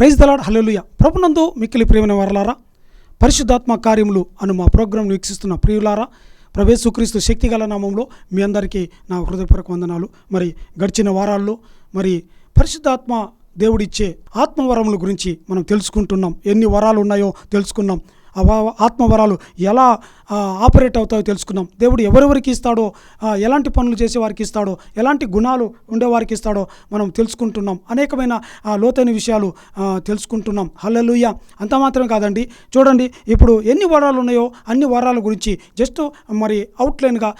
Praise the Lord హల్లెలూయ. ప్రభునందు మిక్కిలి ప్రియమైన వరలారా పరిశుద్ధాత్మ కార్యములు అను మా ప్రోగ్రాంను వీక్షిస్తున్న ప్రియులారా ప్రవేశుక్రీస్తు శక్తిగల నామంలో మీ అందరికీ నా హృదయపూర్వక వందనాలు. మరి గడిచిన వారాల్లో మరి పరిశుద్ధాత్మ దేవుడిచ్చే ఆత్మవరముల గురించి మనం తెలుసుకుంటున్నాం. ఎన్ని వరాలు ఉన్నాయో తెలుసుకున్నాం. అభావ ఆత్మవరాలు ఎలా ఆపరేట్ అవుతాయో తెలుసుకున్నాం దేవుడు ఎవరెవరికి ఇస్తాడో ఎలాంటి పనులు చేసే వారికి ఇస్తాడో ఎలాంటి గుణాలు ఉండేవారికి ఇస్తాడో మనం తెలుసుకుంటున్నాం. అనేకమైన లోతైన విషయాలు తెలుసుకుంటున్నాం. హల్లెలుయ్య అంత మాత్రమే కాదండి. చూడండి ఇప్పుడు ఎన్ని వరాలు ఉన్నాయో అన్ని వరాల గురించి జస్ట్ మరి అవుట్లైన్గా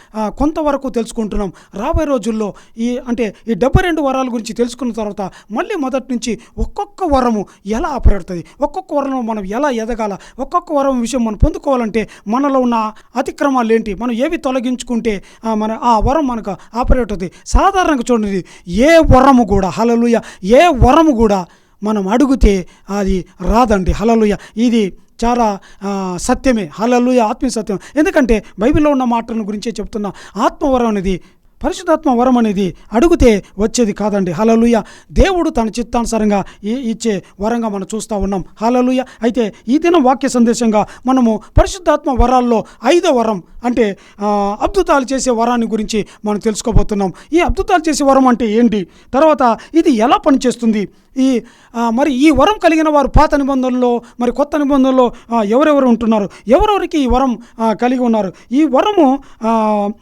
కొంతవరకు తెలుసుకుంటున్నాం. రాబోయే రోజుల్లో ఈ అంటే ఈ డెబ్బై రెండు వరాల గురించి తెలుసుకున్న తర్వాత మళ్ళీ మొదటి నుంచి ఒక్కొక్క వరము ఎలా ఆపరేడుతుంది ఒక్కొక్క వరం మనం ఎలా ఎదగాల? ఒక్కొక్క వరం విషయం మనం పొందుకోవాలంటే మనలో ఉన్న అతిక్రమాలు ఏంటి? మనం ఏవి తొలగించుకుంటే మన ఆ వరం మనకు ఆపరేట్ అవుతుంది సాధారణంగా చూడండి ఏ వరము కూడా హలలుయ ఏ వరము కూడా మనం అడిగితే అది రాదండి. హలలుయ ఇది చాలా సత్యమే. హలలుయ ఆత్మీయ సత్యం. ఎందుకంటే బైబిల్లో ఉన్న మాటలను గురించే చెప్తున్నా ఆత్మవరం అనేది పరిశుధాత్మ వరం అనేది అడిగితే వచ్చేది కాదండి. హలలుయ దేవుడు తన చిత్తానుసారంగా ఈ- ఇచ్చే వరంగా మనం చూస్తూ ఉన్నాం. హలలుయ అయితే ఈ దినం వాక్య సందేశంగా మనము పరిశుద్ధాత్మ వరాల్లో ఐదో వరం అంటే అద్భుతాలు చేసే వరాన్ని గురించి మనం తెలుసుకోబోతున్నాం. ఈ అద్భుతాలు చేసే వరం అంటే ఏంటి? తర్వాత ఇది ఎలా పనిచేస్తుంది? ఈ మరి ఈ వరం కలిగిన వారు పాత నిబంధనలో మరి కొత్త నిబంధనలో ఎవరెవరు ఉంటున్నారు? ఎవరెవరికి ఈ వరం కలిగి ఉన్నారు? ఈ వరము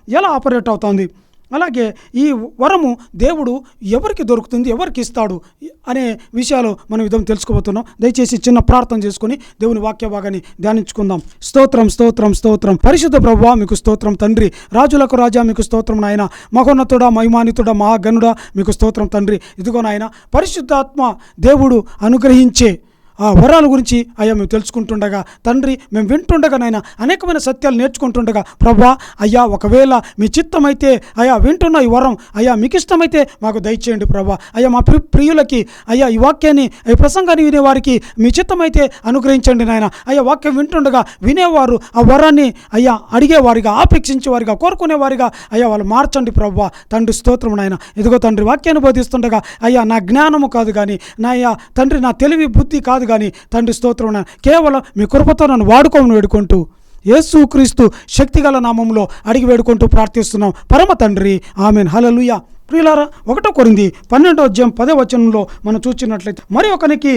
ఎలా ఆపరేట్ అవుతుంది? అలాగే ఈ వరము దేవుడు ఎవరికి దొరుకుతుంది ఎవరికి ఇస్తాడు అనే విషయాలు మనం విధం తెలుసుకోబోతున్నాం. దయచేసి చిన్న ప్రార్థన చేసుకుని దేవుని వాక్య భాగాన్ని ధ్యానించుకుందాం. స్తోత్రం స్తోత్రం స్తోత్రం. పరిశుద్ధ ప్రభు మీకు స్తోత్రం తండ్రి. రాజులకు రాజా మీకు స్తోత్రం నాయన. మహోన్నతుడా మహిమానితుడా మహాగనుడా మీకు స్తోత్రం తండ్రి. ఇదిగో నాయన పరిశుద్ధాత్మ దేవుడు అనుగ్రహించే ఆ వరాల గురించి అయ్యా మేము తెలుసుకుంటుండగా తండ్రి మేము వింటుండగా నాయన అనేకమైన సత్యాలు నేర్చుకుంటుండగా ప్రభా అయ్యా ఒకవేళ మీ చిత్తమైతే అయ్యా వింటున్న ఈ వరం అయ్యా మీకు ఇష్టమైతే మాకు దయచేయండి ప్రభా. అయ్యా మా ప్రి ప్రియులకి అయ్యా ఈ వాక్యాన్ని ఈ ప్రసంగాన్ని వినేవారికి మీ చిత్తమైతే అనుగ్రహించండి నాయన. అయ్యా వాక్యం వింటుండగా వినేవారు ఆ వరాన్ని అయ్యా అడిగేవారిగా ఆపేక్షించేవారిగా కోరుకునేవారిగా అయ్యా వాళ్ళు మార్చండి ప్రభా. తండ్రి స్తోత్రం నాయన. ఇదిగో తండ్రి వాక్యాన్ని బోధిస్తుండగా అయ్యా నా జ్ఞానము కాదు కానీ నా అయ్యా తండ్రి నా తెలివి బుద్ధి కాదు కానీ తండ్రి స్తోత్రం కేవలం మీ కృపతో నన్ను వాడుకోమని వేడుకుంటూ యేసు క్రీస్తు శక్తిగల నామంలో అడిగి వేడుకుంటూ ప్రార్థిస్తున్నాం. పరమ తండ్రి ఆమెన్. హలలుయ ప్రియులారా ఒకటో కొరింది పన్నెండో అధ్యాయం పదే వచనంలో మనం చూచినట్లయితే మరి ఒకనికి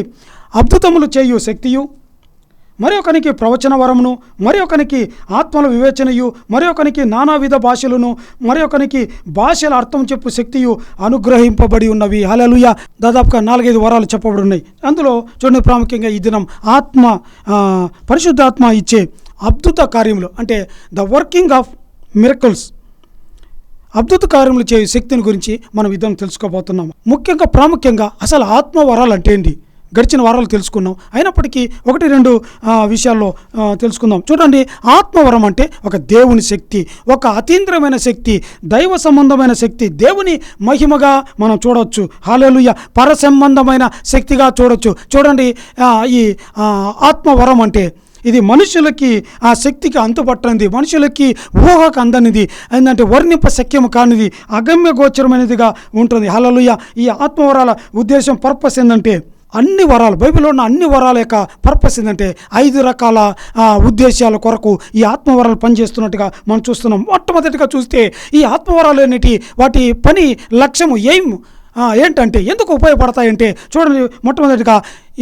అద్భుతములు చేయు శక్తియు మరి ఒకనికి ప్రవచన వరమును మరి ఒకనికి ఆత్మల వివేచనయు మరి ఒకనికి నానావిధ భాషలను మరి ఒకనికి భాషల అర్థం చెప్పు శక్తియు అనుగ్రహింపబడి ఉన్నవి. హలలుయ దాదాపుగా నాలుగైదు వరాలు చెప్పబడి ఉన్నాయి అందులో చూడండి ప్రాముఖ్యంగా ఈ దినం ఆత్మ పరిశుద్ధాత్మ ఇచ్చే అద్భుత కార్యములు అంటే ద వర్కింగ్ ఆఫ్ మిరకల్స్. అద్భుత కార్యములు చేయు శక్తిని గురించి మనం ఇద్దరం తెలుసుకోబోతున్నాం ముఖ్యంగా ప్రాముఖ్యంగా అసలు ఆత్మ వరాలు అంటే ఏంటి? గడిచిన వారాలు తెలుసుకున్నాం. అయినప్పటికీ ఒకటి రెండు విషయాల్లో తెలుసుకుందాం. చూడండి ఆత్మవరం అంటే ఒక దేవుని శక్తి ఒక అతీంద్రమైన శక్తి దైవ సంబంధమైన శక్తి దేవుని మహిమగా మనం చూడవచ్చు హాలేలుయ్య పర సంబంధమైన శక్తిగా చూడవచ్చు చూడండి ఈ ఆత్మవరం అంటే ఇది మనుషులకి ఆ శక్తికి అంతుపట్టనిది మనుషులకి ఊహకు అందనిది ఏంటంటే వర్ణింప శక్యము కానిది అగమ్య గోచరమైనదిగా ఉంటుంది. హలలుయ! ఈ ఆత్మవరాల ఉద్దేశం పర్పస్ ఏంటంటే అన్ని వరాలు బైబిల్లో ఉన్న అన్ని వరాల యొక్క పర్పస్ ఏంటంటే ఐదు రకాల ఉద్దేశాల కొరకు ఈ ఆత్మవరాలు పనిచేస్తున్నట్టుగా మనం చూస్తున్నాం. మొట్టమొదటిగా చూస్తే ఈ ఆత్మవరాలు అనేటి వాటి పని లక్ష్యము ఎయిమ్ ఏంటంటే ఎందుకు ఉపయోగపడతాయంటే చూడండి మొట్టమొదటిగా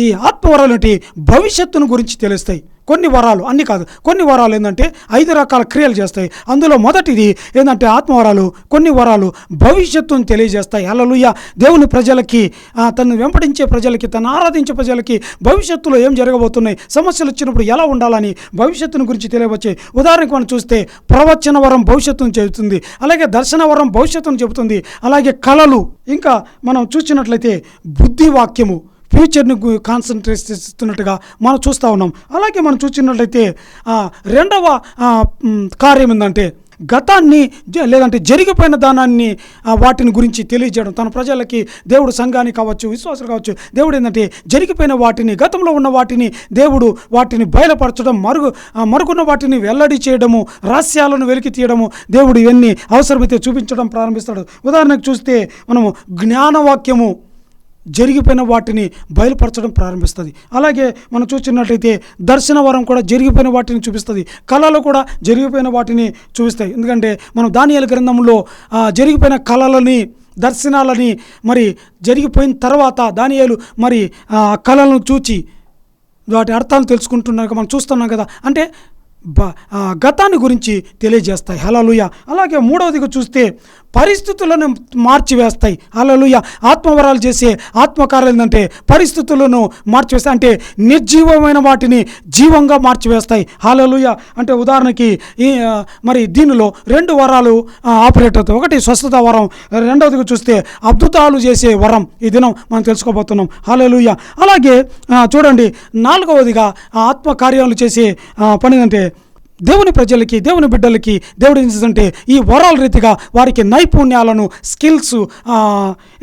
ఈ ఆత్మవరాలు అనేటి భవిష్యత్తును గురించి తెలుస్తాయి. కొన్ని వరాలు అన్ని కాదు. కొన్ని వరాలు ఏంటంటే ఐదు రకాల క్రియలు చేస్తాయి. అందులో మొదటిది ఏంటంటే ఆత్మవరాలు కొన్ని వరాలు భవిష్యత్తును తెలియజేస్తాయి. అలలుయ దేవుని ప్రజలకి తను వెంపడించే ప్రజలకి తను ఆరాధించే ప్రజలకి భవిష్యత్తులో ఏం జరగబోతున్నాయి సమస్యలు వచ్చినప్పుడు ఎలా ఉండాలని భవిష్యత్తును గురించి తెలియవచ్చాయి. ఉదాహరణకు మనం చూస్తే ప్రవచన వరం భవిష్యత్తును చెబుతుంది అలాగే దర్శన వరం భవిష్యత్తును చెబుతుంది అలాగే కళలు. ఇంకా మనం చూసినట్లయితే బుద్ధి వాక్యము ఫ్యూచర్ని కాన్సన్ట్రేట్ చేస్తున్నట్టుగా మనం చూస్తూ ఉన్నాం. అలాగే మనం చూసినట్లయితే రెండవ కార్యం ఏంటంటే గతాన్ని లేదంటే జరిగిపోయిన దానాన్ని వాటిని గురించి తెలియజేయడం. తన ప్రజలకి దేవుడు సంఘానికి కావచ్చు విశ్వాసులు కావచ్చు దేవుడు ఏంటంటే జరిగిపోయిన వాటిని గతంలో ఉన్న వాటిని దేవుడు వాటిని బయలుపరచడం మరుగు మరుగున్న వాటిని వెల్లడి చేయడము రహస్యాలను వెలికి తీయడము దేవుడు ఇవన్నీ అవసరమైతే చూపించడం ప్రారంభిస్తాడు. ఉదాహరణకు చూస్తే మనము జ్ఞానవాక్యము జరిగిపోయిన వాటిని బయలుపరచడం ప్రారంభిస్తుంది. అలాగే మనం చూసినట్లయితే దర్శన వరం కూడా జరిగిపోయిన వాటిని చూపిస్తుంది. కళలు కూడా జరిగిపోయిన వాటిని చూపిస్తాయి. ఎందుకంటే మనం దానియాల గ్రంథంలో జరిగిపోయిన కళలని దర్శనాలని మరి జరిగిపోయిన తర్వాత దానియాలు మరి కళలను చూచి వాటి అర్థాలు తెలుసుకుంటున్నాక మనం చూస్తున్నాం కదా. అంటే బ గతాన్ని గురించి తెలియజేస్తాయి. హలలుయ అలాగే మూడవదిగా చూస్తే పరిస్థితులను మార్చివేస్తాయి. అలలుయ ఆత్మవరాలు చేసే ఆత్మకార్యాలు ఏంటంటే పరిస్థితులను మార్చివేస్తాయి. అంటే నిర్జీవమైన వాటిని జీవంగా మార్చివేస్తాయి. అలలుయ అంటే ఉదాహరణకి ఈ మరి దీనిలో రెండు వరాలు ఆపరేటర్తో ఆపరేట్ అవుతాయి. ఒకటి స్వస్థత వరం రెండవదిగా చూస్తే అద్భుతాలు చేసే వరం ఈ దినం మనం తెలుసుకోబోతున్నాం. హాలలుయ అలాగే చూడండి నాలుగవదిగా ఆత్మకార్యాలు చేసే పని ఏంటంటే దేవుని ప్రజలకి దేవుని బిడ్డలకి దేవుడు ఏంటంటే ఈ వరాల రీతిగా వారికి నైపుణ్యాలను స్కిల్స్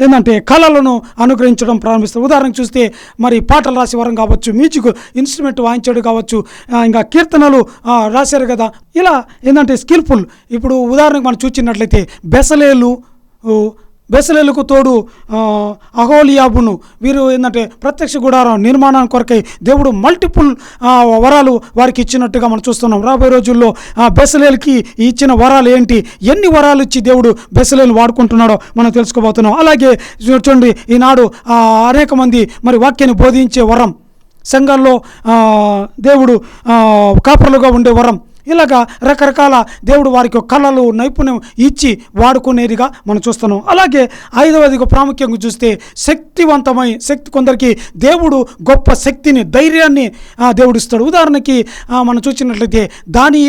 ఏంటంటే కళలను అనుగ్రహించడం ప్రారంభిస్తారు. ఉదాహరణకు చూస్తే మరి పాటలు రాసే వరం కావచ్చు మ్యూజిక్ ఇన్స్ట్రుమెంట్ వాయించడం కావచ్చు ఇంకా కీర్తనలు రాశారు కదా. ఇలా ఏంటంటే స్కిల్ఫుల్. ఇప్పుడు ఉదాహరణకు మనం చూసినట్లయితే బెసలేలు బెసలేలకు తోడు అహోలియాబును వీరు ఏంటంటే ప్రత్యక్ష గుడారం నిర్మాణం కొరకై దేవుడు మల్టిపుల్ వరాలు వారికి ఇచ్చినట్టుగా మనం చూస్తున్నాం. రాబోయే రోజుల్లో బెసలేలకి ఇచ్చిన వరాలు ఏంటి? ఎన్ని వరాలు ఇచ్చి దేవుడు బెసలేలు వాడుకుంటున్నాడో మనం తెలుసుకోబోతున్నాం. అలాగే చూడండి ఈనాడు అనేక మంది మరి వాక్యాన్ని బోధించే వరం సంఘాల్లో దేవుడు కాపర్లుగా కాపరులుగా ఉండే వరం ఇలాగా రకరకాల దేవుడు వారికి కళలు నైపుణ్యం ఇచ్చి వాడుకునేదిగా మనం చూస్తున్నాం. అలాగే ఐదవదిగా ప్రాముఖ్యంగా చూస్తే శక్తివంతమై శక్తి కొందరికి దేవుడు గొప్ప శక్తిని ధైర్యాన్ని దేవుడిస్తాడు. దేవుడు ఇస్తాడు ఉదాహరణకి మనం చూసినట్లయితే దాని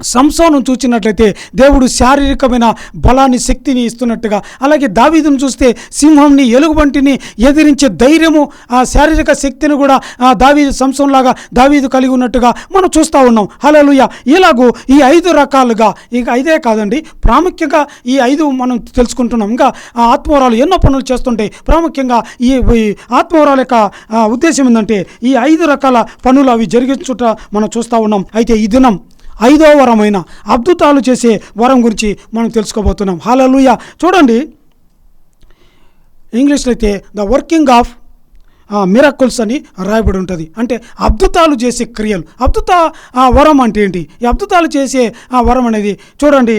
సంసోను చూచినట్లయితే దేవుడు శారీరకమైన బలాన్ని శక్తిని ఇస్తున్నట్టుగా. అలాగే దావీదును చూస్తే సింహంని ఎలుగుబంటిని ఎదిరించే ధైర్యము ఆ శారీరక శక్తిని కూడా ఆ దావీదు సంసంలాగా దావీదు కలిగి ఉన్నట్టుగా మనం చూస్తూ ఉన్నాం. హలోలుయ ఇలాగూ ఈ ఐదు రకాలుగా ఇక ఐదే కాదండి ప్రాముఖ్యంగా ఈ ఐదు మనం తెలుసుకుంటున్నాం. ఇంకా ఆ ఆత్మవరాలు ఎన్నో పనులు చేస్తుంటాయి ప్రాముఖ్యంగా ఈ ఆత్మవరాల యొక్క ఉద్దేశం ఏంటంటే ఈ ఐదు రకాల పనులు అవి జరిగించుట మనం చూస్తూ ఉన్నాం. అయితే ఈ దినం ఐదో వరమైన అద్భుతాలు చేసే వరం గురించి మనం తెలుసుకోబోతున్నాం. హాలూయ చూడండి. ఇంగ్లీష్లో అయితే ద వర్కింగ్ ఆఫ్ మిరాకుల్స్ అని రాయబడి ఉంటుంది. అంటే అద్భుతాలు చేసే క్రియలు. అద్భుత ఆ, వరం అంటే ఏంటి? ఈ అద్భుతాలు చేసే ఆ వరం అనేది చూడండి.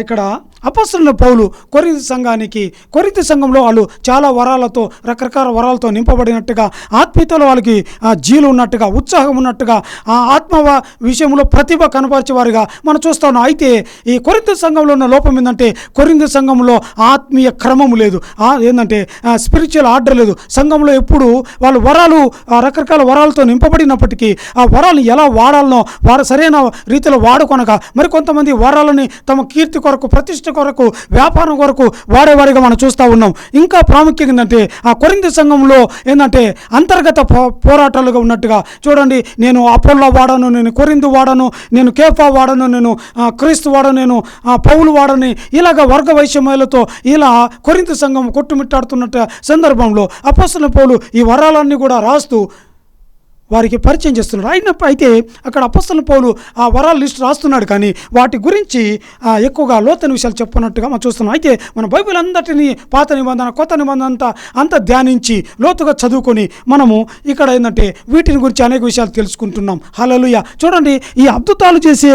ఇక్కడ అపస్తుల పౌలు కొరింత సంఘానికి కొరింత సంఘంలో వాళ్ళు చాలా వరాలతో రకరకాల వరాలతో నింపబడినట్టుగా ఆత్మీయతలో వాళ్ళకి జీలు ఉన్నట్టుగా ఉత్సాహం ఉన్నట్టుగా ఆ ఆత్మ విషయంలో ప్రతిభ కనపరిచేవారుగా మనం చూస్తాను అయితే ఈ కొరింత సంఘంలో ఉన్న లోపం ఏంటంటే కొరింత సంఘంలో ఆత్మీయ క్రమము లేదు. ఏంటంటే స్పిరిచువల్ ఆర్డర్ లేదు. సంఘంలో ఎప్పుడు వాళ్ళు వరాలు రకరకాల వరాలతో నింపబడినప్పటికీ ఆ వరాలను ఎలా వాడాలనో వారు సరైన రీతిలో వాడుకొనక మరి కొంతమంది వరాలని తమ కీర్తి కొరకు ప్రతిష్ట కొరకు వ్యాపారం కొరకు వాడేవారిగా మనం చూస్తూ ఉన్నాం. ఇంకా ప్రాముఖ్యత ఏంటంటే ఆ కొరింది సంఘంలో ఏంటంటే అంతర్గత పో పోరాటాలుగా ఉన్నట్టుగా చూడండి నేను అపోల్లో వాడను నేను కొరిందు వాడను నేను కేఫా వాడను నేను క్రీస్తు వాడను నేను పౌలు వాడని ఇలాగ వర్గ వైషమ్యాలతో ఇలా కొరింత సంఘం కొట్టుమిట్టాడుతున్నట్టు సందర్భంలో అపస్తుల పౌలు ఈ వరాలన్నీ కూడా రాస్తూ వారికి పరిచయం చేస్తున్నాడు. అయిన అయితే అక్కడ అపస్తల పౌలు ఆ వరాల లిస్ట్ రాస్తున్నాడు కానీ వాటి గురించి ఎక్కువగా లోతైన విషయాలు చెప్పనట్టుగా మనం చూస్తున్నాం. అయితే మన బైబిల్ అంతటిని పాత నిబంధన కొత్త నిబంధన అంతా అంతా ధ్యానించి లోతుగా చదువుకొని మనము ఇక్కడ ఏంటంటే వీటిని గురించి అనేక విషయాలు తెలుసుకుంటున్నాం. హలలుయ చూడండి ఈ అద్భుతాలు చేసే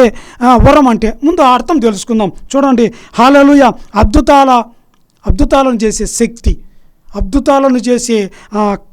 వరం అంటే ముందు అర్థం తెలుసుకుందాం. చూడండి హలలుయ అద్భుతాల అద్భుతాలను చేసే శక్తి. అద్భుతాలను చేసే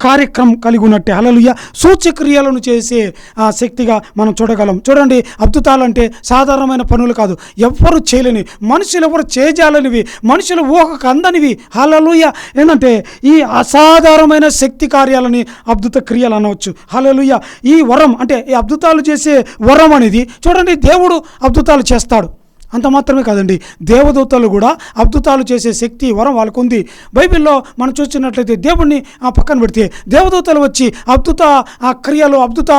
కార్యక్రమం కలిగి ఉన్నట్టే అలలుయ సూచక్రియలను చేసే ఆ, శక్తిగా మనం చూడగలం. చూడండి అద్భుతాలంటే సాధారణమైన పనులు కాదు. ఎవ్వరు చేయలేని మనుషులు ఎవరు చేయజాలనివి మనుషులు ఊహకు అందనివి. హలలుయ ఏంటంటే ఈ అసాధారణమైన శక్తి కార్యాలని అద్భుత క్రియలు అనవచ్చు. హలలుయ ఈ వరం అంటే ఈ అద్భుతాలు చేసే వరం అనేది చూడండి దేవుడు అద్భుతాలు చేస్తాడు. అంత మాత్రమే కాదండి. దేవదూతలు కూడా అద్భుతాలు చేసే శక్తి వరం వాళ్ళకు ఉంది బైబిల్లో మనం చూసినట్లయితే దేవుణ్ణి ఆ పక్కన పెడితే దేవదూతలు వచ్చి అద్భుత ఆ క్రియలు అద్భుత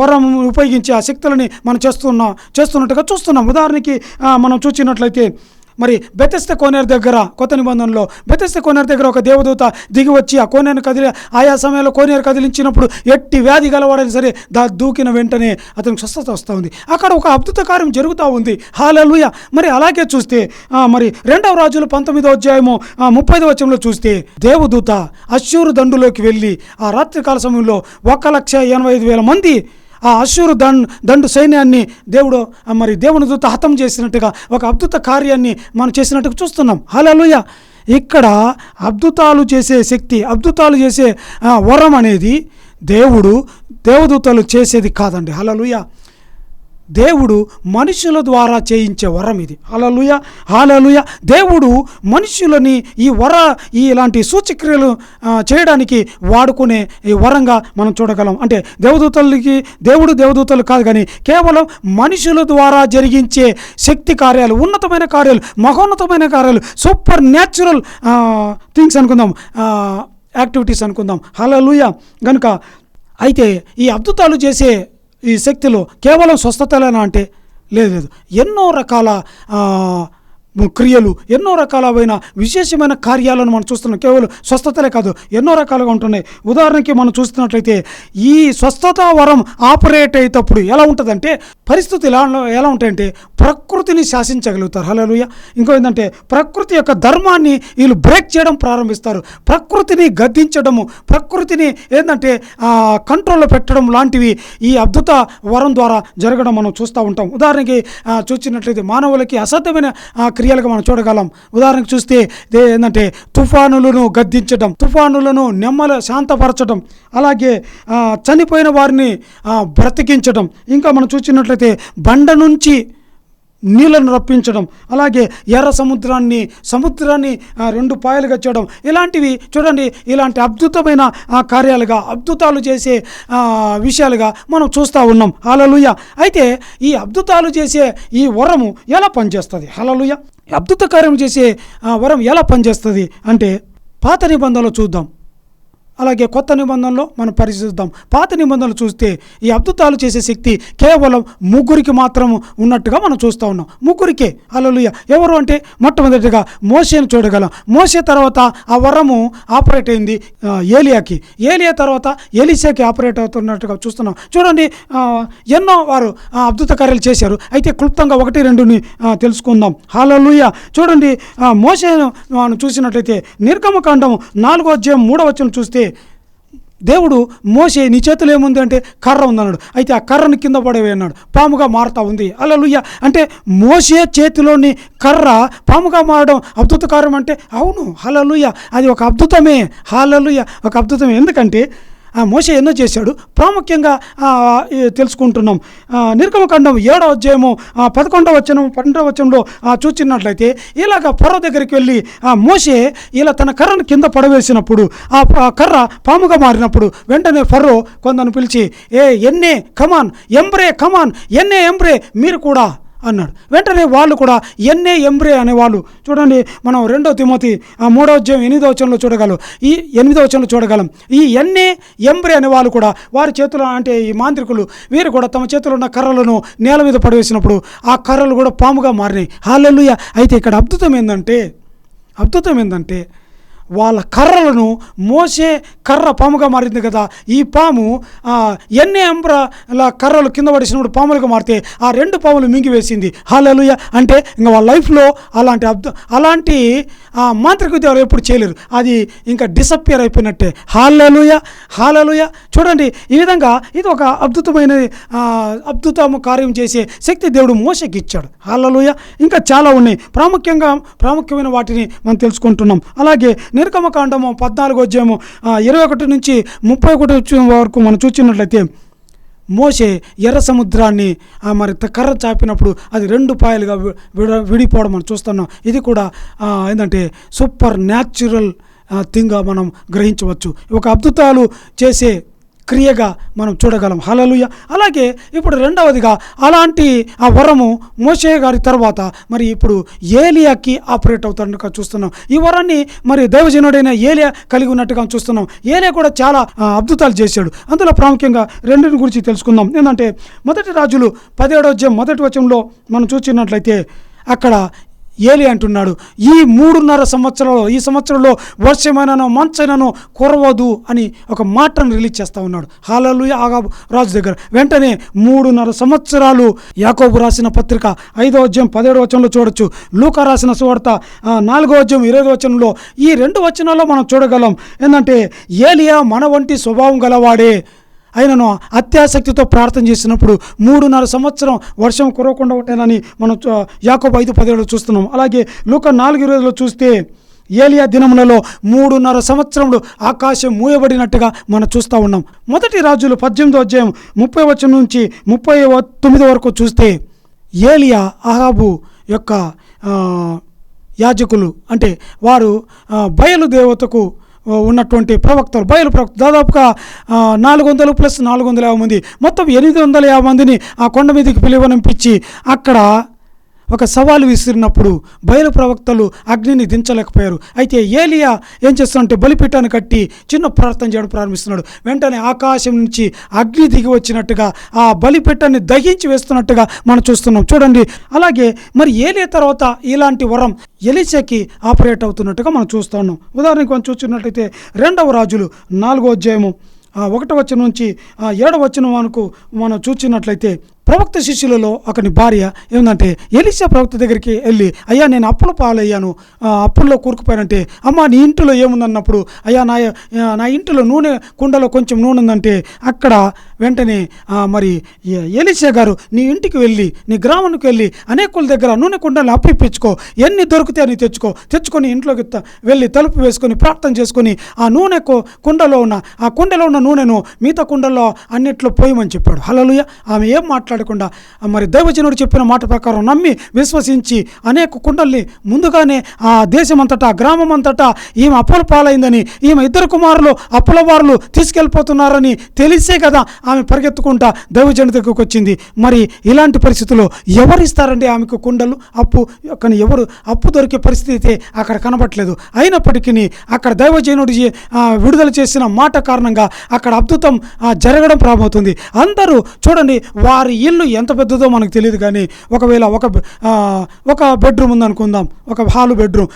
వరం ఉపయోగించి ఆ శక్తులని మనం చేస్తున్నాం చేస్తున్నట్టుగా చూస్తున్నాం. ఉదాహరణకి మనం చూసినట్లయితే మరి బెతస్త కోనేరు దగ్గర కొత్త నిబంధనలో బెతస్త కోనేరు దగ్గర ఒక దేవదూత దిగి వచ్చి ఆ కోనేరు కదిలి ఆయా సమయంలో కోనేరు కదిలించినప్పుడు ఎట్టి వ్యాధి గలవాడని సరే దా దూకిన వెంటనే అతనికి స్వస్థత వస్తూ ఉంది. అక్కడ ఒక అద్భుత కార్యం జరుగుతూ ఉంది. హాలలుయ! మరి అలాగే చూస్తే మరి రెండవ రాజులు పంతొమ్మిదో అధ్యాయము ముప్పై వచనంలో చూస్తే దేవదూత అశ్షూరు దండులోకి వెళ్ళి ఆ రాత్రికాల సమయంలో ఒక లక్ష ఎనభై ఐదు వేల మంది ఆ అశ్షూరు దండ్ దండు సైన్యాన్ని దేవుడు మరి దేవుని దూత హతం చేసినట్టుగా ఒక అద్భుత కార్యాన్ని మనం చేసినట్టుగా చూస్తున్నాం. హలలుయ ఇక్కడ అద్భుతాలు చేసే శక్తి అద్భుతాలు చేసే వరం అనేది దేవుడు దేవదూతలు చేసేది కాదండి. హలలుయ దేవుడు మనుషుల ద్వారా చేయించే వరం ఇది. హలలుయ హాలలుయ దేవుడు మనుషులని ఈ వర ఈ ఇలాంటి సూచక్రియలు చేయడానికి వాడుకునే ఈ వరంగా మనం చూడగలం. అంటే దేవదూతలకి దేవుడు దేవదూతలు కాదు కానీ కేవలం మనుషుల ద్వారా జరిగించే శక్తి కార్యాలు ఉన్నతమైన కార్యాలు మహోన్నతమైన కార్యాలు సూపర్ న్యాచురల్ థింగ్స్ అనుకుందాం యాక్టివిటీస్ అనుకుందాం. హలలుయ గనుక అయితే ఈ అద్భుతాలు చేసే ఈ శక్తిలో కేవలం స్వస్థతలేనా అంటే లేదు లేదు. ఎన్నో రకాల క్రియలు ఎన్నో రకాలైన విశేషమైన కార్యాలను మనం చూస్తున్నాం. కేవలం స్వస్థతలే కాదు ఎన్నో రకాలుగా ఉంటున్నాయి. ఉదాహరణకి మనం చూస్తున్నట్లయితే ఈ స్వస్థత వరం ఆపరేట్ అయ్యేటప్పుడు ఎలా ఉంటుందంటే పరిస్థితులు ఎలా ఎలా ఉంటాయంటే ప్రకృతిని శాసించగలుగుతారు. హలోయ ఇంకో ఏంటంటే ప్రకృతి యొక్క ధర్మాన్ని వీళ్ళు బ్రేక్ చేయడం ప్రారంభిస్తారు. ప్రకృతిని గద్దించడము ప్రకృతిని ఏంటంటే కంట్రోల్లో పెట్టడం లాంటివి ఈ అద్భుత వరం ద్వారా జరగడం మనం చూస్తూ ఉంటాం. ఉదాహరణకి చూసినట్లయితే మానవులకి అసాధ్యమైన క్రియ చర్యలుగా మనం చూడగలం. ఉదాహరణకు చూస్తే ఏంటంటే తుఫానులను గద్దించడం తుఫానులను నెమ్మల శాంతపరచడం అలాగే చనిపోయిన వారిని బ్రతికించడం. ఇంకా మనం చూసినట్లయితే బండ నుంచి నీళ్ళను రప్పించడం అలాగే ఎర్ర సముద్రాన్ని సముద్రాన్ని రెండు పాయలుగా చేయడం. ఇలాంటివి చూడండి ఇలాంటి అద్భుతమైన కార్యాలుగా అద్భుతాలు చేసే విషయాలుగా మనం చూస్తూ ఉన్నాం. హలలుయ అయితే ఈ అద్భుతాలు చేసే ఈ వరము ఎలా పనిచేస్తుంది? హలలుయ అద్భుత కార్యం చేసే వరం ఎలా పనిచేస్తుంది? అంటే పాత నిబంధనలు చూద్దాం. అలాగే కొత్త నిబంధనలో మనం పరిశీలిద్దాం. పాత నిబంధనలు చూస్తే ఈ అద్భుతాలు చేసే శక్తి కేవలం ముగ్గురికి మాత్రం ఉన్నట్టుగా మనం చూస్తూ ఉన్నాం. ముగ్గురికే అలలుయ ఎవరు అంటే మొట్టమొదటిగా మోసేను చూడగలం. మోసే తర్వాత ఆ వరము ఆపరేట్ అయింది ఏలియాకి. ఏలియా తర్వాత ఎలిసాకి ఆపరేట్ అవుతున్నట్టుగా చూస్తున్నాం. చూడండి ఎన్నో వారు ఆ, అద్భుత కార్యాలు చేశారు. అయితే క్లుప్తంగా ఒకటి రెండుని తెలుసుకుందాం. హాలలుయ చూడండి మోసేను చూసినట్లయితే నిర్గమకాండం నాలుగో అధ్యాయం మూడో వచ్చిన చూస్తే దేవుడు మోసే నీ చేతిలో ఏముంది అంటే కర్ర ఉందన్నాడు. అయితే ఆ కర్రను కింద పడేవి అన్నాడు. పాముగా మారుతా ఉంది. అలలుయ్య అంటే మోసే చేతిలోని కర్ర పాముగా మారడం అద్భుతకారం అంటే అవును. హలలుయ్య అది ఒక అద్భుతమే. హలలుయ్య ఒక అద్భుతమే. ఎందుకంటే మోసే ఎన్నో చేశాడు? ప్రాముఖ్యంగా తెలుసుకుంటున్నాం. నిర్గమకాండం ఏడో అధ్యాయము ఆ, పదకొండవ వచనం పన్నెండవ వచనంలో చూచినట్లయితే ఇలాగ ఫరో దగ్గరికి వెళ్ళి ఆ మోసే ఇలా తన కర్రను కింద పడవేసినప్పుడు ఆ కర్ర పాముగా మారినప్పుడు వెంటనే ఫర్రో కొందరు పిలిచి ఏ ఎన్నే కమాన్ ఎంబ్రే కమాన్ ఎన్నే ఎంబ్రే మీరు కూడా అన్నాడు. వెంటనే వాళ్ళు కూడా ఎన్నే ఎంబ్రే అనేవాళ్ళు చూడండి మనం రెండో తిమోతి ఆ మూడో అధ్యాయం ఎనిమిదో వచనంలో చూడగలం. ఈ ఎనిమిదో వచనంలో చూడగలం. ఈ ఎన్ఏ ఎంబ్రే అనే వాళ్ళు కూడా వారి చేతిలో అంటే ఈ మాంత్రికులు వీరు కూడా తమ చేతిలో ఉన్న కర్రలను నేల మీద పడవేసినప్పుడు ఆ కర్రలు కూడా పాముగా మారినాయి. హాలెల్లుయ అయితే ఇక్కడ అద్భుతం ఏంటంటే అద్భుతం ఏంటంటే వాళ్ళ కర్రలను మోసే కర్ర పాముగా మారింది కదా. ఈ పాము ఆ, ఎన్ని అంబ్రల కర్రలు కింద పడేసినప్పుడు పాములుగా మారితే ఆ రెండు పాములు మింగివేసింది హాలలుయ అంటే ఇంకా వాళ్ళ లైఫ్లో అలాంటి అబ్దు అలాంటి ఆ, మాంత్రిక ఉద్యోగాలు ఎప్పుడు చేయలేరు. అది ఇంకా డిసప్పియర్ అయిపోయినట్టే. హాలలుయ హాలలుయ చూడండి ఈ విధంగా ఇది ఒక అద్భుతమైన అద్భుతము కార్యం చేసే శక్తి దేవుడు మోసకి ఇచ్చాడు. హాలలుయ ఇంకా చాలా ఉన్నాయి. ప్రాముఖ్యంగా ప్రాముఖ్యమైన వాటిని మనం తెలుసుకుంటున్నాం. అలాగే నిర్గమకాండము పద్నాలుగు అధ్యాయము ఇరవై ఒకటి నుంచి ముప్పై ఒకటి వరకు మనం చూసినట్లయితే మోసే ఎర్ర సముద్రాన్ని మరి కర్ర చాపినప్పుడు అది రెండు పాయలుగా విడ విడిపోవడం మనం చూస్తున్నాం. ఇది కూడా ఏంటంటే సూపర్ న్యాచురల్ థింగ్గా మనం గ్రహించవచ్చు. ఒక అద్భుతాలు చేసే క్రియగా మనం చూడగలం. హలలుయ అలాగే ఇప్పుడు రెండవదిగా అలాంటి ఆ వరము మోషయ్య గారి తర్వాత మరి ఇప్పుడు ఏలియాకి ఆపరేట్ అవుతున్నట్టుగా చూస్తున్నాం. ఈ వరాన్ని మరి దైవజనుడైన ఏలియా కలిగి ఉన్నట్టుగా చూస్తున్నాం. ఏలియా కూడా చాలా అద్భుతాలు చేశాడు. అందులో ప్రాముఖ్యంగా రెండింటి గురించి తెలుసుకుందాం. ఏంటంటే మొదటి రాజులు పదిహేడో అధ్యాయం మొదటి వచనంలో మనం చూసినట్లయితే అక్కడ ఏలి అంటున్నాడు ఈ మూడున్నర సంవత్సరంలో ఈ సంవత్సరంలో వర్షమైనను మంచైనను కురవదు అని ఒక మాటను రిలీజ్ చేస్తూ ఉన్నాడు. హాలలు ఆగాబు రాజు దగ్గర. వెంటనే మూడున్నర సంవత్సరాలు యాకోబు రాసిన పత్రిక ఐదో అధ్యాయం పదిహేడు వచనంలో చూడొచ్చు. లూకా రాసిన సువార్త నాలుగో అధ్యాయం ఇరవై వచనంలో ఈ రెండు వచనాల్లో మనం చూడగలం. ఏంటంటే ఏలియా మన వంటి స్వభావం గలవాడే. ఆయనను అత్యాసక్తితో ప్రార్థన చేసినప్పుడు మూడున్నర సంవత్సరం వర్షం కురవకుండా ఉంటానని మనం యాకోబ ఐదు పదిహేడు చూస్తున్నాం. అలాగే లూక నాలుగు రోజుల్లో చూస్తే ఏలియా దినములలో మూడున్నర సంవత్సరములు ఆకాశం మూయబడినట్టుగా మనం చూస్తూ ఉన్నాం. మొదటి రాజులు పద్దెనిమిదో అధ్యాయం ముప్పై వచనం నుంచి ముప్పై తొమ్మిది వరకు చూస్తే ఏలియా అహాబు యొక్క యాజకులు అంటే వారు బయలు దేవతకు ఉన్నటువంటి ప్రవక్తలు బయలు ప్రవక్త దాదాపుగా నాలుగు వందలు ప్లస్ నాలుగు వందల యాభై మంది. మొత్తం ఎనిమిది వందల యాభై మందిని ఆ కొండ మీదకి పిలువనంపించి అక్కడ ఒక సవాలు విసిరినప్పుడు బయలు ప్రవక్తలు అగ్నిని దించలేకపోయారు. అయితే ఏలియా ఏం చేస్తాడంటే బలిపీఠాన్ని కట్టి చిన్న ప్రార్థన చేయడం ప్రారంభిస్తున్నాడు. వెంటనే ఆకాశం నుంచి అగ్ని దిగి వచ్చినట్టుగా ఆ బలిపీఠాన్ని దహించి వేస్తున్నట్టుగా మనం చూస్తున్నాం. చూడండి. అలాగే మరి ఏలియా తర్వాత ఇలాంటి వరం ఎలిసేకి ఆపరేట్ అవుతున్నట్టుగా మనం చూస్తున్నాం ఉదాహరణకు మనం చూస్తున్నట్లయితే రెండవ రాజులు నాలుగో అధ్యాయము ఆ ఒకటో వచనం నుంచి ఆ ఏడవ వచ్చిన వరకు మనం చూచినట్లయితే ప్రవక్త శిష్యులలో అక్కడి భార్య ఏంటంటే ఎలిసా ప్రవక్త దగ్గరికి వెళ్ళి అయ్యా నేను అప్పుల పాలయ్యాను. అప్పుల్లో కూరుకుపోయానంటే అమ్మ నీ ఇంటిలో ఏముందన్నప్పుడు అయ్యా నా నా ఇంటిలో నూనె కుండలో కొంచెం నూనె ఉందంటే అక్కడ వెంటనే మరి ఎలిసా గారు నీ ఇంటికి వెళ్ళి నీ గ్రామానికి వెళ్ళి అనేకుల దగ్గర నూనె కుండలు అప్పిప్పించుకో ఎన్ని దొరికితే అని తెచ్చుకో. తెచ్చుకొని ఇంట్లోకి వెళ్ళి తలుపు వేసుకొని ప్రార్థన చేసుకొని ఆ నూనె కుండలో ఉన్న ఆ కుండలో ఉన్న నూనెను మిగతా కుండల్లో అన్నిట్లో పోయమని చెప్పాడు. హలలుయ ఆమె ఏం మాట్లాడకుండా మరి దైవజనుడు చెప్పిన మాట ప్రకారం నమ్మి విశ్వసించి అనేక కుండల్ని ముందుగానే ఆ దేశమంతటా గ్రామం అంతటా ఈమె అప్పుల పాలైందని ఈమె ఇద్దరు కుమారులు అప్పుల వారులు తీసుకెళ్ళిపోతున్నారని తెలిసే కదా ఆమె పరిగెత్తుకుంటా దైవజనుడి దగ్గరకు వచ్చింది. మరి ఇలాంటి పరిస్థితుల్లో ఎవరు ఇస్తారండి ఆమెకు కుండలు? అప్పు కానీ ఎవరు? అప్పు దొరికే పరిస్థితి అయితే అక్కడ కనబట్టలేదు అయినప్పటికీ అక్కడ దైవజనుడి విడుదల చేసిన మాట కారణంగా అక్కడ అద్భుతం జరగడం ప్రారంభమవుతుంది. అందరూ చూడండి వారి ఇల్లు ఎంత పెద్దదో మనకు తెలియదు కానీ ఒకవేళ ఒక ఒక బెడ్రూమ్ ఉందనుకుందాం ఒక హాలు బెడ్రూమ్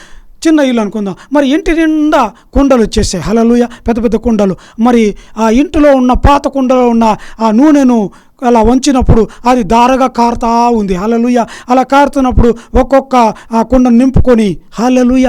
చిన్న ఇల్లు అనుకుందాం. మరి ఇంటి నిండా కుండలు వచ్చేసాయి. హలలుయ పెద్ద పెద్ద కుండలు. మరి ఆ ఇంటిలో ఉన్న పాత కుండలో ఉన్న ఆ నూనెను అలా వంచినప్పుడు అది దారగా కారుతా ఉంది. హలలుయ అలా కారుతున్నప్పుడు ఒక్కొక్క ఆ కుండను నింపుకొని హలలుయ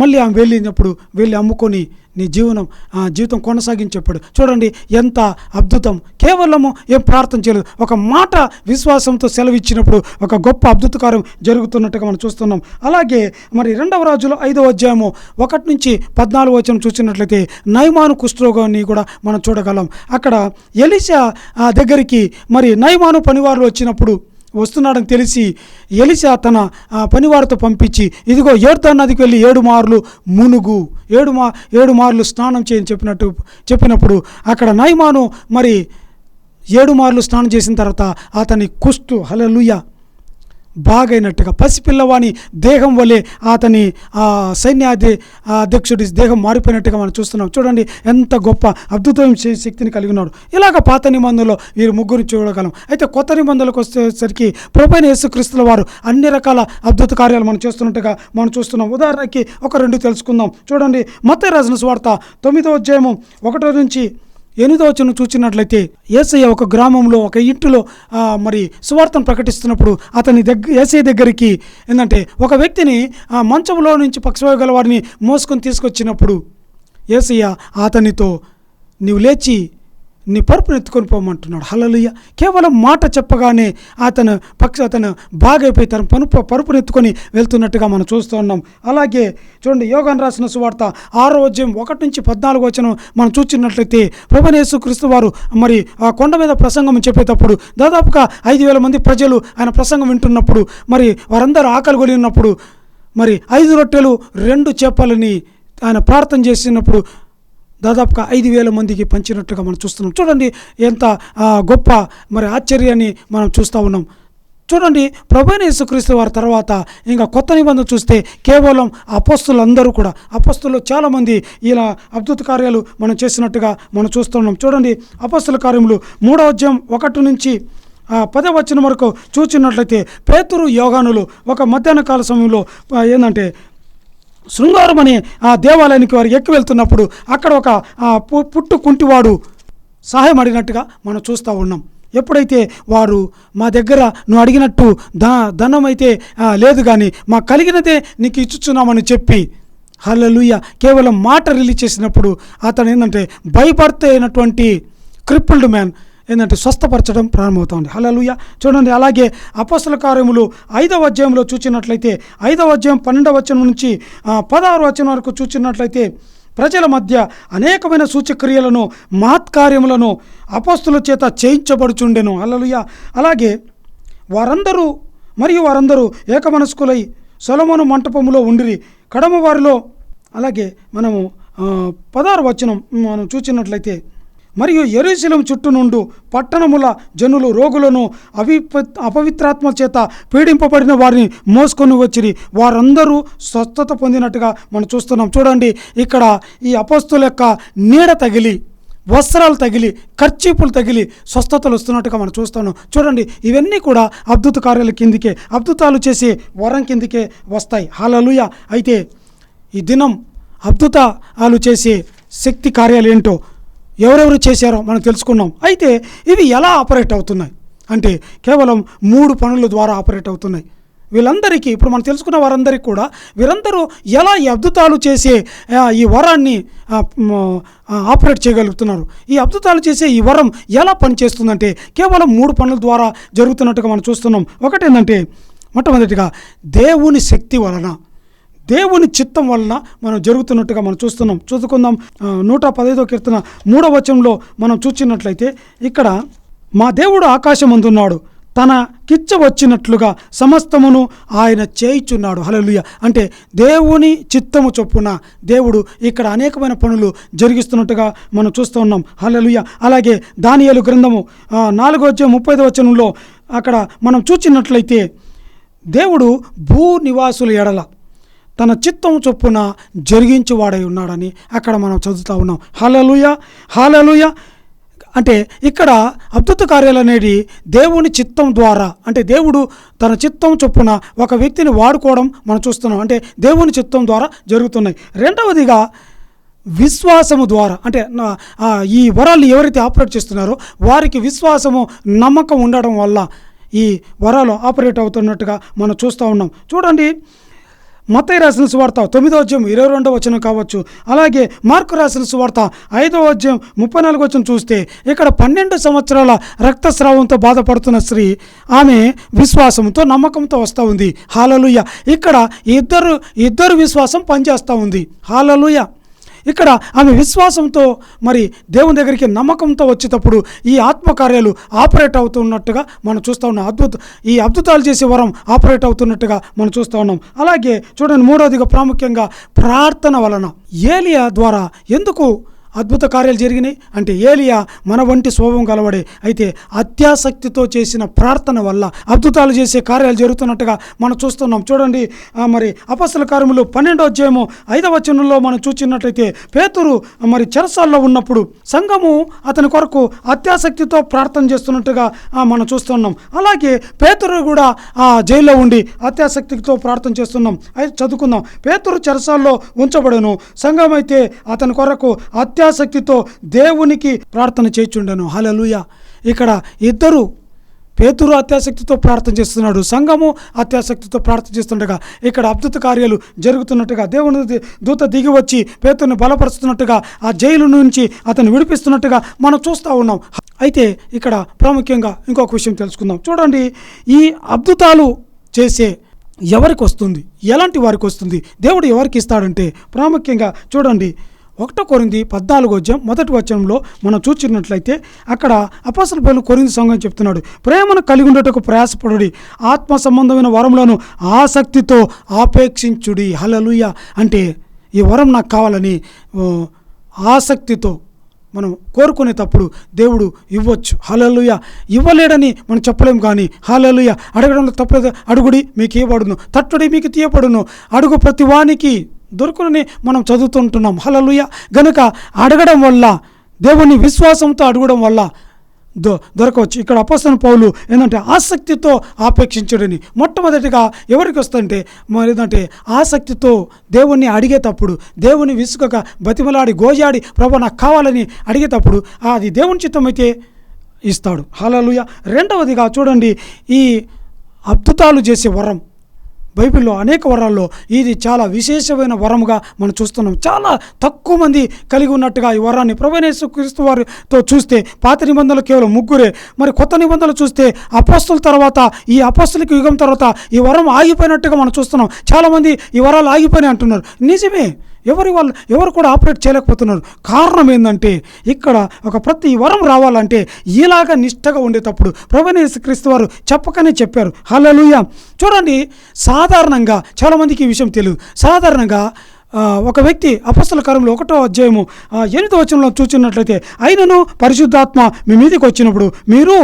మళ్ళీ ఆమె వెళ్ళినప్పుడు వెళ్ళి అమ్ముకొని నీ జీవనం ఆ, జీవితం కొనసాగించేప్పుడు. చూడండి ఎంత అద్భుతం. కేవలము ఏం ప్రార్థన చేయలేదు. ఒక మాట విశ్వాసంతో సెలవిచ్చినప్పుడు ఒక గొప్ప అద్భుతకారం జరుగుతున్నట్టుగా మనం చూస్తున్నాం. అలాగే మరి రెండవ రాజులో ఐదవ అధ్యాయము ఒకటి నుంచి పద్నాలుగు వచ్చిన చూసినట్లయితే నైమాను కుష్ఠరోగాన్ని కూడా మనం చూడగలం. అక్కడ ఎలిషా దగ్గరికి మరి నైమాను పనివారులు వచ్చినప్పుడు వస్తున్నాడని తెలిసి ఎలిసా తన ఆ, పనివారితో పంపించి ఇదిగో ఏడుతో నదికి వెళ్ళి ఏడు మార్లు మునుగు ఏడు మా ఏడు మార్లు స్నానం చేయని చెప్పినట్టు చెప్పినప్పుడు అక్కడ నైమాను మరి ఏడు మార్లు స్నానం చేసిన తర్వాత అతని కుస్తు హలలుయ బాగైనట్టుగా. పసిపిల్లవాని దేహం వలె అతని సైన్యాధి అధ్యక్షుడి దేహం మారిపోయినట్టుగా మనం చూస్తున్నాం. చూడండి ఎంత గొప్ప అద్భుతమైన శ- శక్తిని కలిగి ఉన్నాడు. ఇలాగ పాత నిబంధనలో వీరు ముగ్గురు చూడగలం. అయితే కొత్త నిబంధనలకు వచ్చేసరికి ప్రభైన యేసుక్రీస్తుల వారు అన్ని రకాల అద్భుత కార్యాలు మనం చేస్తున్నట్టుగా మనం చూస్తున్నాం. ఉదాహరణకి ఒక రెండు తెలుసుకుందాం. చూడండి మత రాజన స్వార్త తొమ్మిదో అధ్యాయము ఒకటో నుంచి ఎనిమిదో వచ్చిన చూసినట్లయితే ఏసయ్య ఒక గ్రామంలో ఒక ఇంటిలో మరి సువార్తను ప్రకటిస్తున్నప్పుడు అతని దగ్గర ఏసయ్య దగ్గరికి ఏంటంటే ఒక వ్యక్తిని ఆ మంచంలో నుంచి పక్షవాయు గల వారిని మోసుకొని తీసుకొచ్చినప్పుడు ఏసయ్య అతనితో నీవు లేచి నీ పరుపును ఎత్తుకొని పోమంటున్నాడు. హలలుయ్య కేవలం మాట చెప్పగానే అతను పక్ష అతను బాగైపోయి తన పనుపు పరుపును ఎత్తుకొని వెళ్తున్నట్టుగా మనం చూస్తూ ఉన్నాం. అలాగే చూడండి యోగాన్ రాసిన సువార్త ఆరో ఉద్యం ఒకటి నుంచి పద్నాలుగు వచ్చిన మనం చూసినట్లయితే ప్రభునేసు క్రీస్తు వారు మరి ఆ కొండ మీద ప్రసంగం చెప్పేటప్పుడు దాదాపుగా ఐదు వేల మంది ప్రజలు ఆయన ప్రసంగం వింటున్నప్పుడు మరి వారందరూ ఆకలి కొని ఉన్నప్పుడు మరి ఐదు రొట్టెలు రెండు చేపలని ఆయన ప్రార్థన చేసినప్పుడు దాదాపుగా ఐదు వేల మందికి పంచినట్టుగా మనం చూస్తున్నాం. చూడండి ఎంత గొప్ప మరి ఆశ్చర్యాన్ని మనం చూస్తూ ఉన్నాం. చూడండి ప్రభుణ యేసుక్రీస్తు వారి తర్వాత ఇంకా కొత్త నిబంధన చూస్తే కేవలం అపస్తులందరూ కూడా అపస్తులు చాలామంది ఇలా అద్భుత కార్యాలు మనం చేసినట్టుగా మనం చూస్తున్నాం చూడండి అపస్తుల కార్యములు మూడో అధ్యాయం ఒకటి నుంచి పదే వచ్చిన వరకు చూచినట్లయితే పేతురు యోగానులు ఒక మధ్యాహ్న కాల సమయంలో ఏంటంటే శృంగారం అనే ఆ దేవాలయానికి వారు ఎక్కి వెళ్తున్నప్పుడు అక్కడ ఒక పు- పుట్టు కుంటివాడు సహాయం అడిగినట్టుగా మనం చూస్తూ ఉన్నాం. ఎప్పుడైతే వారు మా దగ్గర నువ్వు అడిగినట్టు ధ ధనం అయితే లేదు కానీ మా కలిగినదే నీకు ఇచ్చుచున్నామని చెప్పి హల్లెలూయ కేవలం మాట రిలీజ్ చేసినప్పుడు అతను ఏంటంటే భయపడితే అయినటువంటి క్రిపుల్డ్ మ్యాన్ ఏంటంటే స్వస్థపరచడం ప్రారంభమవుతుంది. హలలుయ చూడండి అలాగే అపస్తుల కార్యములు ఐదవ అధ్యాయంలో చూచినట్లయితే ఐదవ అధ్యాయం పన్నెండవ వచనం నుంచి పదహారు వచనం వరకు చూచినట్లయితే ప్రజల మధ్య అనేకమైన సూచక్రియలను మహత్కార్యములను అపస్తుల చేత చేయించబడుచుండెను. అల్లలుయ అలాగే వారందరూ మరియు వారందరూ ఏకమనస్కులై సొలమోను మంటపములో ఉండిరి. కడమ వారిలో అలాగే మనము పదహారు వచనం మనం చూచినట్లయితే మరియు ఎరుశలం చుట్టూ నుండు పట్టణముల జనులు రోగులను అవి అపవిత్రాత్మ చేత పీడింపబడిన వారిని మోసుకొని వచ్చిరి. వారందరూ స్వస్థత పొందినట్టుగా మనం చూస్తున్నాం. చూడండి ఇక్కడ ఈ అపస్తుల యొక్క నీడ తగిలి వస్త్రాలు తగిలి ఖర్చీపులు తగిలి స్వస్థతలు వస్తున్నట్టుగా మనం చూస్తాను చూడండి ఇవన్నీ కూడా అద్భుత కార్యాల కిందికే అద్భుతాలు చేసే వరం కిందికే వస్తాయి. హాలలుయ. అయితే ఈ దినం అద్భుతాలు చేసే శక్తి కార్యాలు ఏంటో ఎవరెవరు చేశారో మనం తెలుసుకున్నాం. అయితే ఇవి ఎలా ఆపరేట్ అవుతున్నాయి? అంటే కేవలం మూడు పనుల ద్వారా ఆపరేట్ అవుతున్నాయి. వీళ్ళందరికీ ఇప్పుడు మనం తెలుసుకున్న వారందరికీ కూడా వీరందరూ ఎలా ఈ అద్భుతాలు చేసే ఈ వరాన్ని ఆపరేట్ చేయగలుగుతున్నారు? ఈ అద్భుతాలు చేసే ఈ వరం ఎలా పనిచేస్తుందంటే కేవలం మూడు పనుల ద్వారా జరుగుతున్నట్టుగా మనం చూస్తున్నాం. ఒకటేందంటే మొట్టమొదటిగా దేవుని శక్తి వలన. దేవుని చిత్తం వలన మనం జరుగుతున్నట్టుగా మనం చూస్తున్నాం. చూసుకుందాం నూట పదహైదో కీర్తన మూడవ వచనంలో మనం చూచినట్లయితే ఇక్కడ మా దేవుడు ఆకాశమందున్నాడు. తన కిచ్చ వచ్చినట్లుగా సమస్తమును ఆయన చేయిచున్నాడు. హలలుయ అంటే దేవుని చిత్తము చొప్పున దేవుడు ఇక్కడ అనేకమైన పనులు జరిగిస్తున్నట్టుగా మనం చూస్తూ ఉన్నాం. హలలుయ అలాగే దానియలు గ్రంథము నాలుగో వచ్చే ముప్పై వచనంలో అక్కడ మనం చూచినట్లయితే దేవుడు భూ నివాసుల ఎడల తన చిత్తం చొప్పున జరిగించువాడై ఉన్నాడని అక్కడ మనం చదువుతూ ఉన్నాం. హాలలుయ హాలలుయ అంటే ఇక్కడ అద్భుత కార్యాలు అనేది దేవుని చిత్తం ద్వారా అంటే దేవుడు తన చిత్తం చొప్పున ఒక వ్యక్తిని వాడుకోవడం మనం చూస్తున్నాం. అంటే దేవుని చిత్తం ద్వారా జరుగుతున్నాయి. రెండవదిగా విశ్వాసము ద్వారా అంటే ఈ వరాలు ఎవరైతే ఆపరేట్ చేస్తున్నారో వారికి విశ్వాసము నమ్మకం ఉండడం వల్ల ఈ వరాలు ఆపరేట్ అవుతున్నట్టుగా మనం చూస్తూ ఉన్నాం. చూడండి మతయ్య రాసిన సువార్త తొమ్మిదో అధ్యాయం ఇరవై రెండో వచనం కావచ్చు. అలాగే మార్కు రాసిన సువార్త ఐదవ అధ్యాయం ముప్పై నాలుగు వచనం చూస్తే ఇక్కడ పన్నెండు సంవత్సరాల రక్తస్రావంతో బాధపడుతున్న స్త్రీ ఆమె విశ్వాసంతో నమ్మకంతో వస్తూ ఉంది. హాలలుయ. ఇక్కడ ఇద్దరు ఇద్దరు విశ్వాసం పనిచేస్తూ ఉంది. హాలలుయ. ఇక్కడ ఆమె విశ్వాసంతో మరి దేవుని దగ్గరికి నమ్మకంతో వచ్చేటప్పుడు ఈ ఆత్మకార్యాలు ఆపరేట్ అవుతున్నట్టుగా మనం చూస్తూ ఉన్నాం. అద్భుత ఈ అద్భుతాలు చేసే వరం ఆపరేట్ అవుతున్నట్టుగా మనం చూస్తూ ఉన్నాం. అలాగే చూడండి మూడవదిగా ప్రాముఖ్యంగా ప్రార్థన వలన. ఏలియా ద్వారా ఎందుకు అద్భుత కార్యాలు జరిగినాయి. అంటే ఏలియా మన వంటి స్వభావం కలవడే అయితే అత్యాసక్తితో చేసిన ప్రార్థన వల్ల అద్భుతాలు చేసే కార్యాలు జరుగుతున్నట్టుగా మనం చూస్తున్నాం. చూడండి మరి అపస్సుల కార్యములు పన్నెండో అధ్యాయము ఐదవ వచనంలో మనం చూచినట్లయితే పేతురు మరి చెరసాల్లో ఉన్నప్పుడు సంఘము అతని కొరకు అత్యాసక్తితో ప్రార్థన చేస్తున్నట్టుగా మనం చూస్తున్నాం. అలాగే పేతురు కూడా ఆ జైల్లో ఉండి అత్యాసక్తితో ప్రార్థన చేస్తున్నాం. అయితే చదువుకుందాం. పేతురు చెరసాల్లో ఉంచబడను. సంఘం అయితే అతని కొరకు అత్యాసక్తితో దేవునికి ప్రార్థన చేయుచుండెను. హలలుయ ఇక్కడ ఇద్దరు పేతురు అత్యాసక్తితో ప్రార్థన చేస్తున్నాడు. సంఘము అత్యాసక్తితో ప్రార్థన చేస్తుండగా ఇక్కడ అద్భుత కార్యాలు జరుగుతున్నట్టుగా దేవుని దూత దిగి వచ్చి పేతుని బలపరుస్తున్నట్టుగా ఆ జైలు నుంచి అతను విడిపిస్తున్నట్టుగా మనం చూస్తూ ఉన్నాం. అయితే ఇక్కడ ప్రాముఖ్యంగా ఇంకొక విషయం తెలుసుకుందాం. చూడండి ఈ అద్భుతాలు చేసే ఎవరికి వస్తుంది? ఎలాంటి వారికి వస్తుంది? దేవుడు ఎవరికి ఇస్తాడంటే ప్రాముఖ్యంగా చూడండి ఒకటో కొరింది పద్నాలుగు వచ్చాం మొదటి వచనంలో మనం చూచినట్లయితే అక్కడ అపసల పలు కొరింది సంఘం చెప్తున్నాడు. ప్రేమను కలిగి ఉండటకు ప్రయాసపడుడి. ఆత్మ సంబంధమైన వరములను ఆసక్తితో ఆపేక్షించుడి. హలలుయ అంటే ఈ వరం నాకు కావాలని ఆసక్తితో మనం కోరుకునేటప్పుడు దేవుడు ఇవ్వచ్చు. హలలుయ ఇవ్వలేడని మనం చెప్పలేము కానీ హలలుయ అడగడంలో తప్పలేదు. అడుగుడి మీకు ఇవ్వబడును. తట్టుడి మీకు తీయబడును. అడుగు ప్రతి వానికి. దొరుకునని మనం చదువుతుంటున్నాం. హలలుయ గనుక అడగడం వల్ల దేవుని విశ్వాసంతో అడగడం వల్ల దొ దొరకవచ్చు. ఇక్కడ అపస్తన పౌలు ఏంటంటే ఆసక్తితో ఆపేక్షించడని. మొట్టమొదటిగా ఎవరికి వస్తుంటే మరి ఏంటంటే ఆసక్తితో దేవుణ్ణి అడిగేటప్పుడు దేవుని విసుకక బతిమలాడి గోజాడి ప్రభు నాకు కావాలని అడిగేటప్పుడు అది దేవుని చిత్తమైతే ఇస్తాడు. హలలుయ రెండవదిగా చూడండి ఈ అద్భుతాలు చేసే వరం. బైబిల్లో అనేక వరాల్లో ఇది చాలా విశేషమైన వరముగా మనం చూస్తున్నాం. చాలా తక్కువ మంది కలిగి ఉన్నట్టుగా ఈ వరాన్ని ప్రభనేసు క్రీస్తు వారితో చూస్తే పాత నిబంధనలు కేవలం ముగ్గురే. మరి కొత్త నిబంధనలు చూస్తే అపోస్తుల తర్వాత ఈ అపోస్తులకి యుగం తర్వాత ఈ వరం ఆగిపోయినట్టుగా మనం చూస్తున్నాం. చాలామంది ఈ వరాలు ఆగిపోయినాయి అంటున్నారు. నిజమే. ఎవరి వాళ్ళు ఎవరు కూడా ఆపరేట్ చేయలేకపోతున్నారు. కారణం ఏంటంటే ఇక్కడ ఒక ప్రతి వరం రావాలంటే ఇలాగ నిష్టగా ఉండేటప్పుడు ప్రభనేసు క్రీస్తు వారు చెప్పకనే చెప్పారు. హల్లెలూయా. చూడండి సాధారణంగా చాలామందికి ఈ విషయం తెలియదు సాధారణంగా ఒక వ్యక్తి అపస్తుల కాలంలో ఒకటో అధ్యాయము ఎనిమిదో వచనంలో చూచినట్లయితే అయినను పరిశుద్ధాత్మ మీ మీదకి వచ్చినప్పుడు మీరు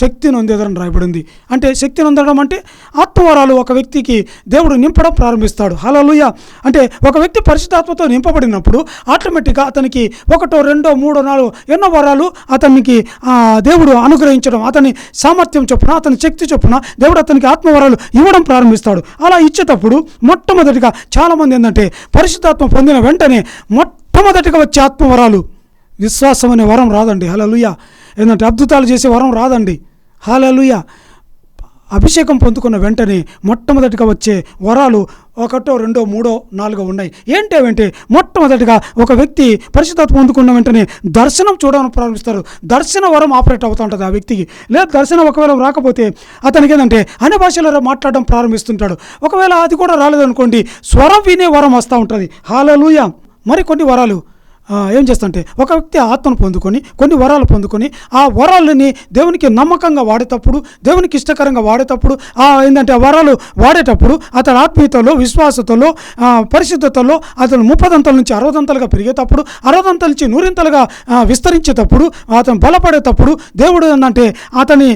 శక్తి నొందేదరని రాయబడింది. అంటే శక్తి నొందడం అంటే ఆత్మవరాలు ఒక వ్యక్తికి దేవుడు నింపడం ప్రారంభిస్తాడు. హలలుయ అంటే ఒక వ్యక్తి పరిశుద్ధాత్మతో నింపబడినప్పుడు ఆటోమేటిక్గా అతనికి ఒకటో రెండో మూడో నాలుగు ఎన్నో వరాలు అతనికి దేవుడు అనుగ్రహించడం అతని సామర్థ్యం చొప్పున అతని శక్తి చొప్పున దేవుడు అతనికి ఆత్మవరాలు ఇవ్వడం ప్రారంభిస్తాడు. అలా ఇచ్చేటప్పుడు మొట్టమొదటిగా చాలామంది ఏంటంటే పరిశుద్ధాత్మ పొందిన వెంటనే మొట్టమొదటిగా వచ్చే ఆత్మవరాలు. విశ్వాసం అనే వరం రాదండి. హలలుయ ఏంటంటే అద్భుతాలు చేసే వరం రాదండి. హాలూయ అభిషేకం పొందుకున్న వెంటనే మొట్టమొదటిగా వచ్చే వరాలు ఒకటో రెండో మూడో నాలుగో ఉన్నాయి. ఏంటి మొట్టమొదటిగా ఒక వ్యక్తి పరిశుద్ధత పొందుకున్న వెంటనే దర్శనం చూడడం ప్రారంభిస్తారు. దర్శన వరం ఆపరేట్ అవుతూ ఉంటుంది ఆ వ్యక్తికి. లేదా దర్శనం ఒకవేళ రాకపోతే అతనికి ఏంటంటే అన్ని భాషలలో మాట్లాడడం ప్రారంభిస్తుంటాడు. ఒకవేళ అది కూడా రాలేదనుకోండి స్వరం వినే వరం వస్తూ ఉంటుంది. హాలలుయ. మరి కొన్ని వరాలు. ఏం చేస్తుంటే ఒక వ్యక్తి ఆత్మను పొందుకొని కొన్ని వరాలు పొందుకొని ఆ వరాలని దేవునికి నమ్మకంగా వాడేటప్పుడు దేవునికి ఇష్టకరంగా వాడేటప్పుడు ఆ ఏంటంటే ఆ వరాలు వాడేటప్పుడు అతని ఆత్మీయతలో విశ్వాసతలో పరిశుద్ధతలో అతను ముప్పదంతల నుంచి అరవదంతలుగా పెరిగేటప్పుడు అరవదంతల నుంచి నూరింతలుగా విస్తరించేటప్పుడు అతను బలపడేటప్పుడు దేవుడు ఏంటంటే అతని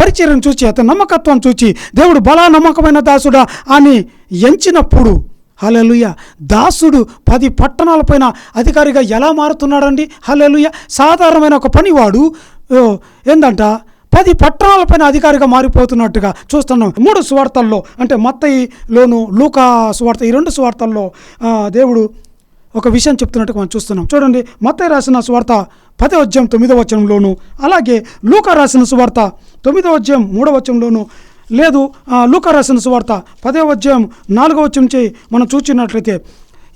పరిచయం చూసి అతని నమ్మకత్వం చూచి దేవుడు బలా నమ్మకమైన దాసుడా అని ఎంచినప్పుడు హలెలుయ దాసుడు పది పట్టణాలపైన అధికారిగా ఎలా మారుతున్నాడండి? హలెలుయ సాధారణమైన ఒక పనివాడు ఏందంట? పది పట్టణాలపైన అధికారిగా మారిపోతున్నట్టుగా చూస్తున్నాం. మూడు సువార్తల్లో అంటే మత్తయిలోను లూకా సువార్త ఈ రెండు సువార్తల్లో దేవుడు ఒక విషయం చెప్తున్నట్టు మనం చూస్తున్నాం. చూడండి మత్తయి రాసిన సువార్త పదో అధ్యాయం తొమ్మిదో వచనంలోను అలాగే లూకా రాసిన సువార్త తొమ్మిదో అధ్యాయం మూడో వచనంలోను లేదు ఆ, సువార్త పదే అధ్యాయం నాలుగో వచనం చేయి మనం చూచినట్లయితే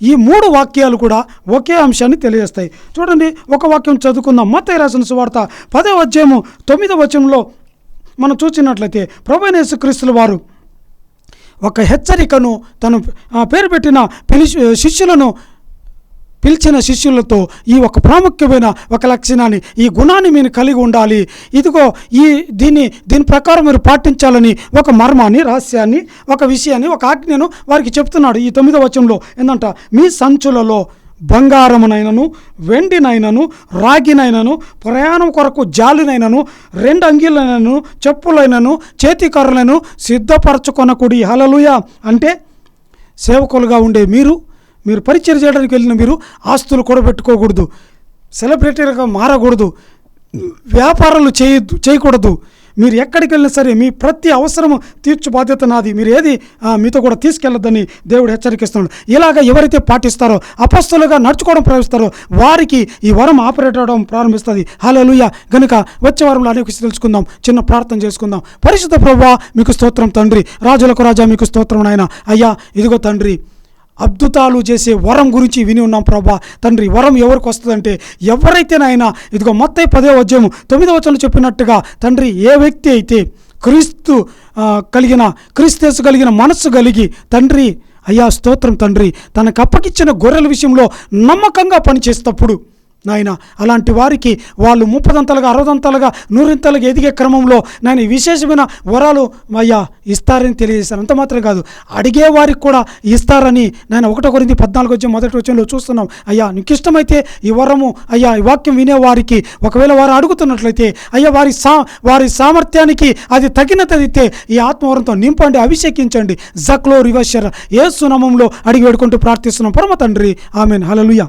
ఈ మూడు వాక్యాలు కూడా ఒకే అంశాన్ని తెలియజేస్తాయి. చూడండి ఒక వాక్యం చదువుకుందాం. మత రాసిన సువార్త పదే అధ్యాయము తొమ్మిదో వచనంలో మనం చూసినట్లయితే ప్రభునేసు క్రీస్తుల వారు ఒక హెచ్చరికను తను పేరు పెట్టిన పిలి శిష్యులను పిలిచిన శిష్యులతో ఈ ఒక ప్రాముఖ్యమైన ఒక లక్షణాన్ని ఈ గుణాన్ని మీరు కలిగి ఉండాలి. ఇదిగో ఈ దీన్ని దీని ప్రకారం మీరు పాటించాలని ఒక మర్మాన్ని రహస్యాన్ని ఒక విషయాన్ని ఒక ఆజ్ఞను వారికి చెప్తున్నాడు ఈ తొమ్మిదో వచనంలో. ఏంటంట మీ సంచులలో బంగారమునైనను వెండినైనను రాగినైనను ప్రయాణం కొరకు జాలినైనను రెండు అంగీలైనను చెప్పులైనను చేతికర్రలను సిద్ధపరచుకొనకుడి. హలలుయ అంటే సేవకులుగా ఉండే మీరు మీరు పరిచయం చేయడానికి వెళ్ళిన మీరు ఆస్తులు కూడబెట్టుకోకూడదు సెలబ్రిటీలుగా మారకూడదు వ్యాపారాలు చేయ చేయకూడదు. మీరు ఎక్కడికి వెళ్ళినా సరే మీ ప్రతి అవసరము తీర్చు బాధ్యత నాది. మీరు ఏది మీతో కూడా తీసుకెళ్ళొద్దని దేవుడు హెచ్చరికిస్తున్నాడు. ఇలాగ ఎవరైతే పాటిస్తారో అపస్తులుగా నడుచుకోవడం ప్రారంభిస్తారో వారికి ఈ వరం ఆపరేట్ అవడం ప్రారంభిస్తుంది. హలోలుయ గనుక వచ్చే వారంలో అనేక తెలుసుకుందాం చిన్న ప్రార్థన చేసుకుందాం. పరిశుద్ధ ప్రభా మీకు స్తోత్రం తండ్రి. రాజులకు రాజా మీకు స్తోత్రం నాయన. అయ్యా ఇదిగో తండ్రి అద్భుతాలు చేసే వరం గురించి విని ఉన్నాం ప్రభా. తండ్రి వరం ఎవరికి వస్తుందంటే ఎవరైతే నాయన ఇదిగో మొత్తం పదే ఉద్యమం తొమ్మిదో వచనంలో చెప్పినట్టుగా తండ్రి ఏ వ్యక్తి అయితే క్రీస్తు కలిగిన క్రీస్తు కలిగిన మనస్సు కలిగి తండ్రి అయ్యా స్తోత్రం తండ్రి తనకు అప్పగిచ్చిన గొర్రెల విషయంలో నమ్మకంగా పనిచేసేటప్పుడు నాయన అలాంటి వారికి వాళ్ళు ముప్పదంతలుగా అరవదంతలుగా నూరింతలుగా ఎదిగే క్రమంలో నేను విశేషమైన వరాలు అయ్యా ఇస్తారని తెలియజేశాను అంత మాత్రం కాదు అడిగే వారికి కూడా ఇస్తారని నేను ఒకటో కొరింది పద్నాలుగు వచ్చి మొదటి వచ్చంలో చూస్తున్నాం. అయ్యా నీకు ఇష్టమైతే ఈ వరము అయ్యా ఈ వాక్యం వినే వారికి ఒకవేళ వారు అడుగుతున్నట్లయితే అయ్యా వారి సా వారి సామర్థ్యానికి అది తగినదైతే ఈ ఆత్మవరంతో నింపండి అభిషేకించండి. జక్లో రివర్షర్ ఏ సునామంలో అడిగి వేడుకుంటూ ప్రార్థిస్తున్నాం. పరమ తండ్రి ఆమెన్. హలలుయా